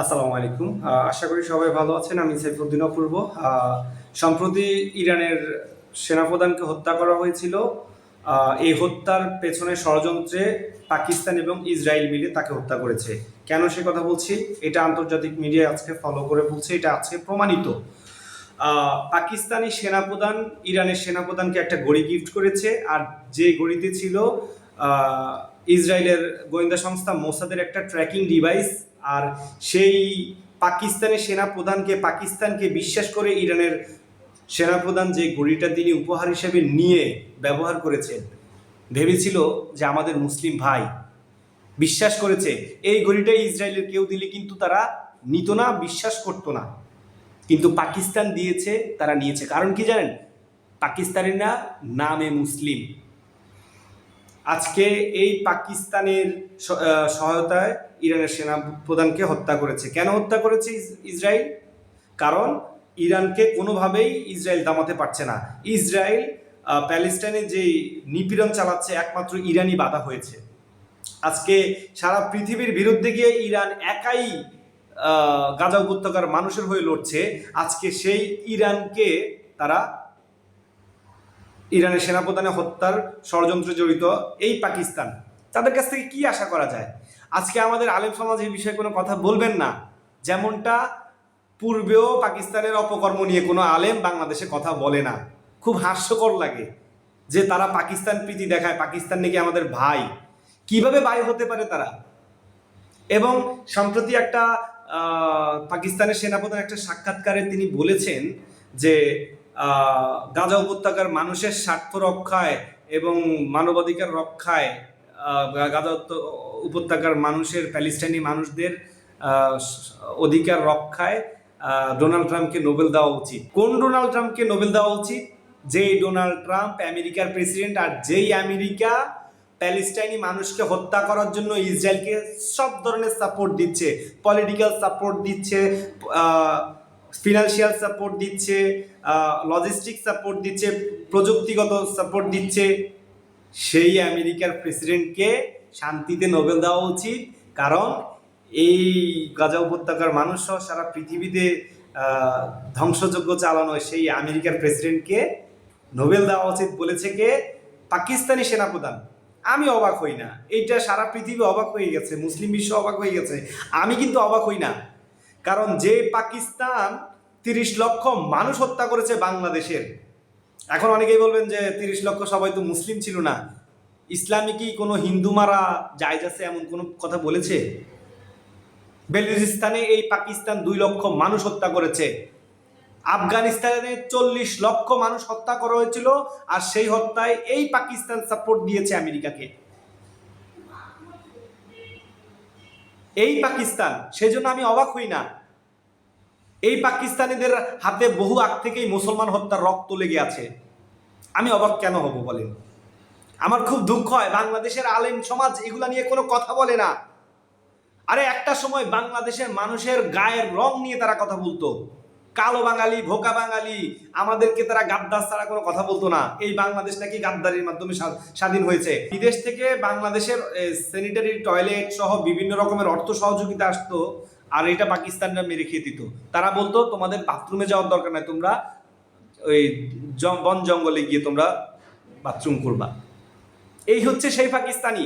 আসসালামু আলাইকুম। আশা করি সবাই ভালো আছেন। আমি সাইফুদ্দিন অপূর্ব। সম্প্রতি ইরানের সেনাপ্রধানকে হত্যা করা হয়েছিল। এই হত্যার পেছনে ষড়যন্ত্রে পাকিস্তান এবং ইসরায়েল মিলে তাকে হত্যা করেছে। কেন সে কথা বলছি? এটা আন্তর্জাতিক মিডিয়া আজকে ফলো করে বলছে। এটা আজকে প্রমাণিত। পাকিস্তানি সেনাপ্রধান ইরানের সেনাপ্রধানকে একটা গড়ি গিফট করেছে। আর যে গড়িতে ছিল ইসরায়েলের গোয়েন্দা সংস্থা মোসাদের একটা ট্র্যাকিং ডিভাইস আর সেই পাকিস্তানি সেনাপ্রধানকে, পাকিস্তানকে বিশ্বাস করে ইরানের সেনাপ্রধান যে ঘড়িটা তিনি উপহার হিসেবে নিয়ে ব্যবহার করেছেন, ভেবেছিল যে আমাদের মুসলিম ভাই বিশ্বাস করেছে, এই ঘড়িটা ইসরায়েলের কেউ দিলে কিন্তু তারা নিত না, বিশ্বাস করতো না। কিন্তু পাকিস্তান দিয়েছে, তারা নিয়েছে। কারণ কি জানেন? পাকিস্তানিরা নামে মুসলিম। আজকে এই পাকিস্তানের সহায়তায় ইরানের সেনা প্রধানকে হত্যা করেছে। কেন হত্যা করেছে ইস- ইসরায়েল কারণ ইরানকে কোনোভাবেই ইসরায়েল দামাতে পারছে না। ইসরায়েল প্যালেস্টাইনে যে নিপীড়ন চালাচ্ছে একমাত্র ইরানই বাধা হয়েছে। আজকে সারা পৃথিবীর বিরুদ্ধে গিয়ে ইরান একাই গাজা উপত্যকার মানুষের হয়ে লড়ছে। আজকে সেই ইরানকে তারা ইরানের সেনাপ্রধানের হত্যার ষড়যন্ত্রে জড়িত এই পাকিস্তান। তাদের কাছ থেকে কি আশা করা যায়? আজকে আমাদের আলেম সমাজ এই বিষয়ে কোনো কথা বলবেন না। যেমনটা পূর্বেও পাকিস্তানের অপকর্ম নিয়ে কোনো আলেম বাংলাদেশে কথা বলে না। খুব হাস্যকর লাগে যে তারা পাকিস্তান প্রীতি দেখায়, পাকিস্তান নাকি আমাদের ভাই। কীভাবে ভাই হতে পারে তারা? এবং সম্প্রতি একটা পাকিস্তানের সেনাপ্রধান একটা সাক্ষাৎকারে তিনি বলেছেন যে গাজা উপত্যকার মানুষের স্বার্থ রক্ষায় এবং মানবাধিকার রক্ষায় গাজা উপত্যকার মানুষের, প্যালেস্টাইনি মানুষদের অধিকার রক্ষায় ডোনাল্ড ট্রাম্পকে নোবেল দেওয়া উচিত। কোন ডোনাল্ড ট্রাম্পকে নোবেল দেওয়া উচিত? যেই ডোনাল্ড ট্রাম্প আমেরিকার প্রেসিডেন্ট আর যেই আমেরিকা প্যালেস্টাইনি মানুষকে হত্যা করার জন্য ইসরায়েলকে সব ধরনের সাপোর্ট দিচ্ছে, পলিটিক্যাল সাপোর্ট দিচ্ছে ফিনান্সিয়াল সাপোর্ট দিচ্ছে লজিস্টিক সাপোর্ট দিচ্ছে প্রযুক্তিগত সাপোর্ট দিচ্ছে। সেই আমেরিকার প্রেসিডেন্টকে শান্তিতে নোবেল দেওয়া উচিত। কারণ এই গাজা উপত্যকার মানুষ সহ সারা পৃথিবীতে আহ, ধ্বংসযজ্ঞ চালানো সেই আমেরিকার প্রেসিডেন্টকে নোবেল দেওয়া উচিত বলেছে কে পাকিস্তানি সেনাপ্রধান। আমি অবাক হই না। এইটা সারা পৃথিবী অবাক হয়ে গেছে মুসলিম বিশ্ব অবাক হয়ে গেছে। আমি কিন্তু অবাক হই না। কারণ যে পাকিস্তান তিরিশ লক্ষ মানুষ হত্যা করেছে বাংলাদেশের। এখন অনেকেই বলবেন যে তিরিশ লক্ষ সবাই তো মুসলিম ছিল না। ইসলামী কি কোনো হিন্দু মারা জায়জ আছে এমন কোনো কথা বলেছে? বেলুচিস্তানে এই পাকিস্তান দুই লক্ষ মানুষ হত্যা করেছে। আফগানিস্তানে চল্লিশ লক্ষ মানুষ হত্যা করা হয়েছিল আর সেই হত্যায় এই পাকিস্তান সাপোর্ট দিয়েছে আমেরিকাকে। এই পাকিস্তান, সেজন্য আমি অবাক হই না। এই পাকিস্তানিদের হাতে বহু আগ থেকেই মুসলমান হত্যার রক্ত লেগে আছে। আমি অবাক কেন হব বলেন? আমার খুব দুঃখ হয়, বাংলাদেশের আলেম সমাজ এগুলা নিয়ে কোনো কথা বলে না। আরে একটা সময় বাংলাদেশের মানুষের গায়ের রং নিয়ে তারা কথা বলতো। কালো বাঙালি, ভোকা বাঙালি, আমাদেরকে তারা গাদ্দার ছাড়া কোনো কথা বলতো না। এই বাংলাদেশ নাকি গাদ্দারির মাধ্যমে স্বা- স্বাধীন হয়েছে। বিদেশ থেকে বাংলাদেশের স্যানিটারি টয়লেট সহ বিভিন্ন রকমের অর্থ সহযোগিতা আসতো। আর এটা পাকিস্তানরা মেরে খেয়ে দিত। তারা বলতো, তোমাদের বাথরুমে যাওয়ার দরকার নাই, তোমরা ওই বন জঙ্গলে গিয়ে তোমরা বাথরুম করবা। এই হচ্ছে সেই পাকিস্তানি।